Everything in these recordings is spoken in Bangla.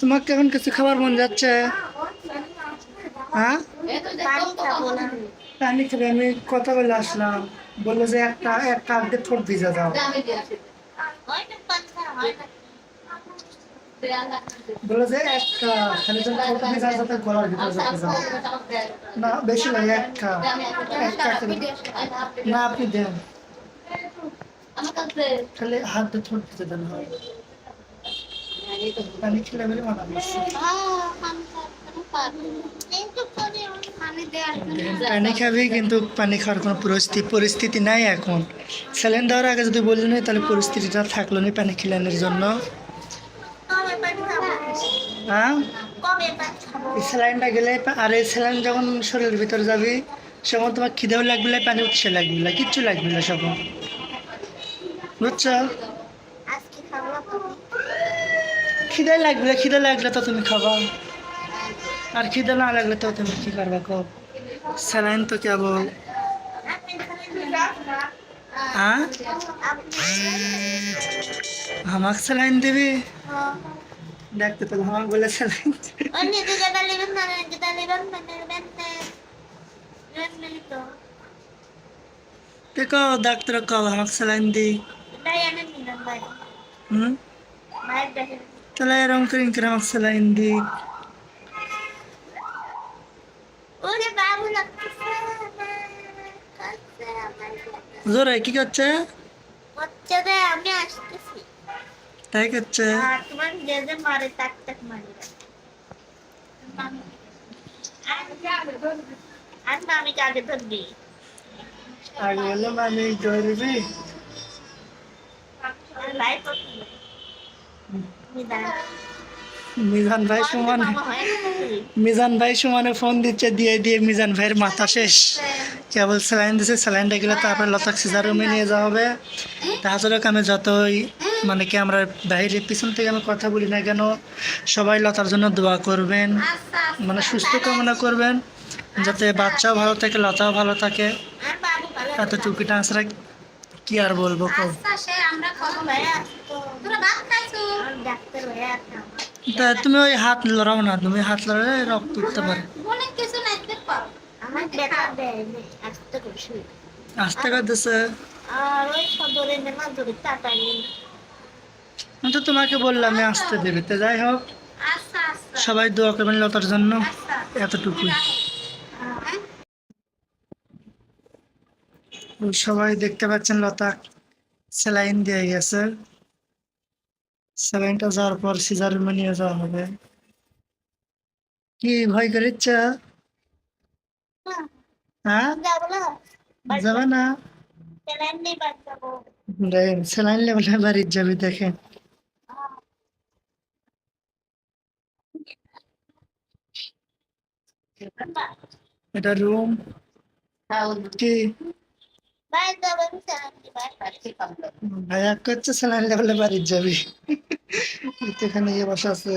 তোমাকে এখন কিছু খাবার মন যাচ্ছে? হ্যাঁ? আমি কথা বলে আসলাম। বলল যে একটা এক দিয়ে ঠোঁট ভিজা পান্তা বলল যে এক খালি যখন ঠোঁট ভিজা যাতে গলার ভিতরে যেতে যাও। না, বেশি লাগে এক কাপ এক কাপ করে। না, আপনি দেন। খালি হাত দিয়ে ঠোঁট ভিজে দেন। হয় পানি খাবি কিন্তু পানি খাওয়ার কোনো পরিস্থিতি পরিস্থিতি নাই এখন। স্যালেন দেওয়ার আগে যদি বললেন তাহলে পরিস্থিতিটা থাকল না পানি খিলানোর জন্য। হ্যাঁ? স্যালাইনটা গেলে আর এই স্যালাইন যখন শরীরের ভিতরে যাবি সেখন তোমার খিদেও লাগবে না পানি উঠছে লাগবে না, কিচ্ছু লাগবে না সব বুঝছ আজকে খাব না তুমি খিদে লাগবে খিদে লাগলে তো তুমি খাবা। আর খিদে না লাগলে তো তুমি কি করবা কো স্যালাইন তো কেবল হ্যাঁ? আমাকে স্যালাইন দিবি? দেখতে তো আমাকে বলে স্যালাইন দেখো ডাক্তার কও আমাকে স্যালাইন দি তাই আমি নিলাম বাইরে হুম বাইরে দেখেন তাহলে এরকম করে করে আমাকে স্যালাইন দি ওরে বাবু লাগতেছে কাছে আমার জোরে কি করছে বাচ্চাদের আমি আসতেছি তাই করছে আর তোমার যে যে মারে তাক তাক মারি আর মামিকে আগে ধরবি আগে বললাম আমি ধরবি আর ভাই পছন্দ নিদান মিজান। ভাই সমানে? মিজান ভাই সমানে ফোন দিচ্ছে দিয়ে দিয়ে মিজান ভাইয়ের মাথা শেষ। কেবল স্যালাইন দিছে স্যালাইনটা গেলে তারপরে লতাক সিজার রুমে নিয়ে যাওয়া হবে। তাছাড়া আমি যতই মানে কি আমরা বাইরে পিছন থেকে আমি কথা বলি না কেন সবাই লতার জন্য দোয়া করবেন। মানে সুস্থ কামনা করবেন যাতে বাচ্চাও ভালো থাকে লতাও ভালো থাকে। এত টুকিটা আসরা কি আর বলব কো ভাই আসতো আর ডাক্তার ভাই আসতো তা তুমি ওই হাত লড়াও না তুমি হাত লড়ালে রক্ত উঠতে পারে। আমার ব্যথা দেয় আসতে করছি আসতে করতেছে আর ওই সদরে নেমা ধরে তাড়াতাড়ি আমি তো তোমাকে বললাম আমি আসতে দেবে। তো যাই হোক আচ্ছা আচ্ছা। সবাই দোয়া করবেন লতার জন্য এতটুকুই। ওই সবাই দেখতে পাচ্ছেন লতা স্যালাইন দিয়ে গেছে। স্যালাইনটা যাওয়ার পর সিজার রুমে নিয়ে যাওয়া হবে। কি ভয় করিচ্ছে? হ্যাঁ? যাব না? যাবে না স্যালাইন নেই বাদ যাব স্যালাইন লেভেলে বাড়ির যাবি দেখেন এটা রুম কি ভাইয়া করছে স্যালাইন লেভেলে বাড়ির যাবি। এখানে ইয়ে বসা আছে।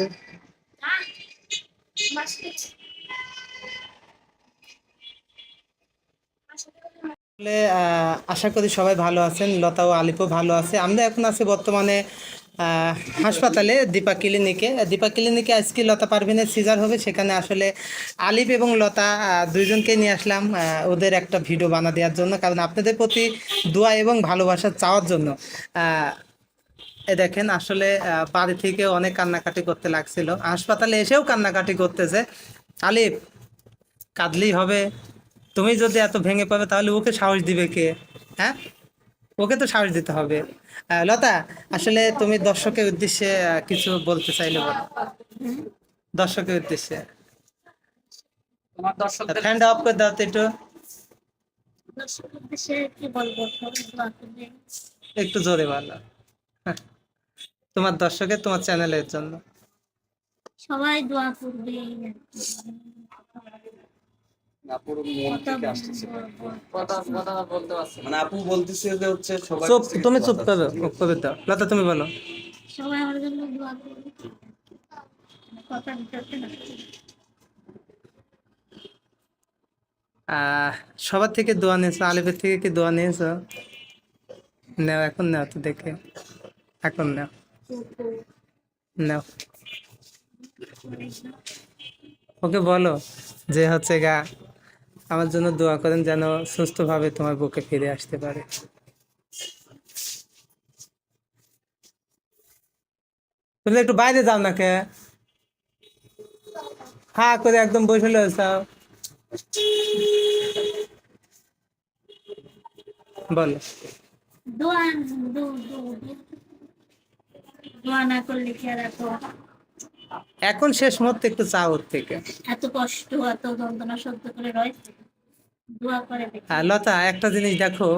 আশা করি সবাই ভালো আছেন, লতা ও আলিপও ভালো আছে। আমরা এখন আছি বর্তমানে হাসপাতালে দীপা ক্লিনিকে। দীপা ক্লিনিকে আজকে লতা পারভিনের সিজার হবে, সেখানে আসলে আলিপ এবং লতা দুইজনকে নিয়ে আসলাম ওদের একটা ভিডিও বানা দেওয়ার জন্য, কারণ আপনাদের প্রতি দোয়া এবং ভালোবাসা চাওয়ার জন্য। এ দেখেন আসলে বাড়ি থেকে অনেক কান্নাকাটি করতে লাগছিল। হাসপাতালে এসেও কান্নাকাটি করতেছে। আলিপ কাঁদলেই হবে। তুমি যদি এত ভেঙে পাবে তাহলে ওকে সাহস দিবে কে? হ্যাঁ? ওকে তো সাহস দিতে হবে। লতা আসলে তুমি দর্শকের উদ্দেশ্যে কিছু বলতে চাইলে বলো। দর্শকের উদ্দেশ্যে। ফ্যানটা অফ করে দাও তো একটু। জোরে বলো। হ্যাঁ। তোমার দর্শকের তোমার চ্যানেলের জন্য। সবাই দোয়া করবে। মানে আপু বলতেছে যে হচ্ছে সবাই চুপ তুমি চুপ করবে কবিতা। লতা তুমি বলো। সবাই আমার জন্য দোয়া করবে। কথা বলতে না। আহ, সবার থেকে দোয়া নিয়েছো আলিফের থেকে কি দোয়া নিয়েছো? নাও এখন নাও তো দেখে। এখন নাও। নাও। ওকে বলো যে হচ্ছে গা, আমার জন্য দোয়া করেন যেন সুস্থভাবে তোমার বুকে ফিরে আসতে পারে। তুমি একটু বাইরে যাও না কে? হ্যাঁ করে একদম বসে যাও বলো। দোয়া দু দু দু- দোয়া না করলে কি আর এত এখন শেষ মুহূর্তে একটু চাও ওর থেকে। এত কষ্ট এত যন্ত্রণা সহ্য করে রয়েছে হ্যাঁ, লতা একটা জিনিস দেখো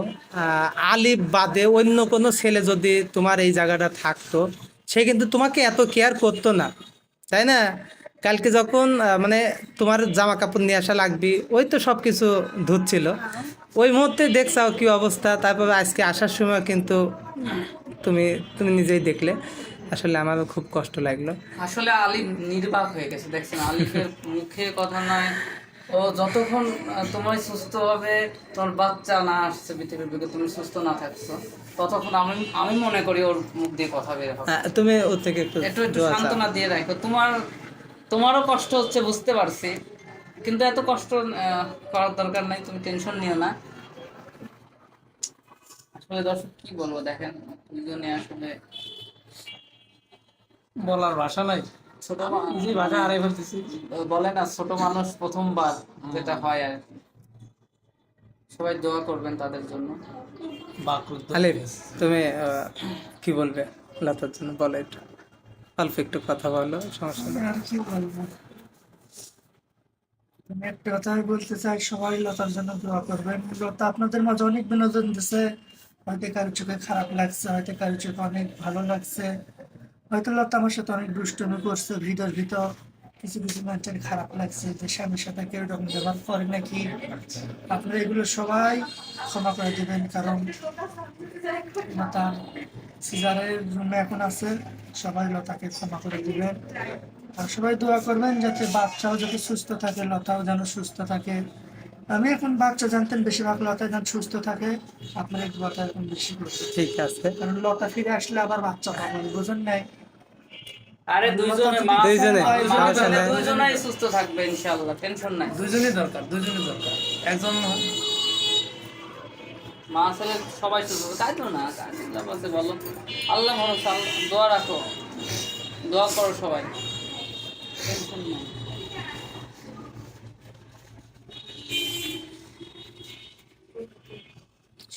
আলিফ বাদে অন্য কোনো ছেলে যদি তোমার এই জায়গাটা থাকতো সে কিন্তু তোমাকে এত কেয়ার করতো না তাই না? কালকে যখন মানে তোমার জামা কাপড় নিয়ে আসা লাগবে ওই তো সব কিছু ধুচ্ছিল। ওই মুহূর্তে দেখছাও কি অবস্থা? তারপরে আজকে আসার সময় কিন্তু তুমি তুমি নিজেই দেখলে। আসলে আমারও খুব কষ্ট লাগল। আসলে আলিফ নির্বাক হয়ে গেছে দেখছেন? আলিফের মুখে কথা নয় ও যতক্ষণ তোমার সুস্থ হবে তোমার বাচ্চা না আসছে পৃথিবীর বুকে তুমি সুস্থ না থাকছো ততক্ষণ আমি আমি মনে করি ওর মুখ দিয়ে কথা বের হবে। তুমি ওর থেকে একটু একটু সান্ত্বনা দিয়ে রাখো। তোমার তোমারও কষ্ট হচ্ছে বুঝতে পারছি। কিন্তু এত কষ্ট করার দরকার নাই তুমি টেনশন নিও না। আসলে দর্শক কি বলব দেখেন দুজনে আসলে বলার ভাষা নাই। ছোট মা- যে ভাষা হারাই ফেলতেছি। বলে না ছোট মানুষ প্রথমবার যেটা হয় আর সবাই দোয়া করবেন তাদের জন্য। আলিফ তুমি কি বলবে? লতার জন্য বলো একটু অল্প একটু কথা বলো সমস্যা আমি একটা কথাই বলতে চাই সবাই লতার জন্য দোয়া করবেন। লতা আপনাদের মাঝে অনেক বিনোদন দিছে। হয়তো কারও চোখে খারাপ লাগছে হয়তো কারও চোখে অনেক ভালো লাগছে। হয়তো লতা আমার সাথে অনেক দুষ্টুমি করছে ভিতর ভিতর কিছু কিছু মানুষের খারাপ লাগছে যে স্বামীর সাথে কেউ এরকম ব্যবহার করে নাকি? আপনারা এগুলো সবাই ক্ষমা করে দেবেন কারণ লতা সিজারের রুমে এখন আছে সবাই লতাকে ক্ষমা করে দিবেন। আর সবাই দোয়া করবেন যাতে বাচ্চাও যাতে সুস্থ থাকে লতাও যেন সুস্থ থাকে। আমি এখন বাচ্চা জানতেন বেশিরভাগ লতা যেন সুস্থ থাকে আপনার দোয়াটা এখন বেশি করছে। ঠিক আছে। কারণ লতা ফিরে আসলে আবার বাচ্চা পাবেন বুঝেন নাই? আরে দুইজনে মা দুইজনে। দুইজনেই সুস্থ থাকবে ইনশাআল্লাহ টেনশন নাই। দুজনই দরকার দুজনই দরকার। একজন মা ছেলে সবাই সুস্থ থাকবে। তাই তো না? বলো। আল্লাহ ভরসা দোয়া রাখো। দোয়া করো সবাই। টেনশন নাই।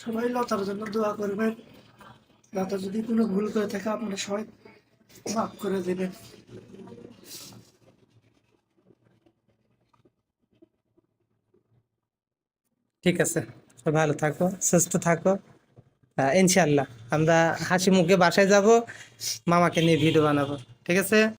সবাই লতার জন্য দোয়া করবেন। লতা যদি কোনো ভুল করে থাকে আপনারা সবাই ঠিক আছে ভালো থাকো, সুস্থ থাকো। ইনশাল্লাহ আমরা হাসি মুখে বাসায় যাব, মামাকে নিয়ে ভিডিও বানাবো, ঠিক আছে?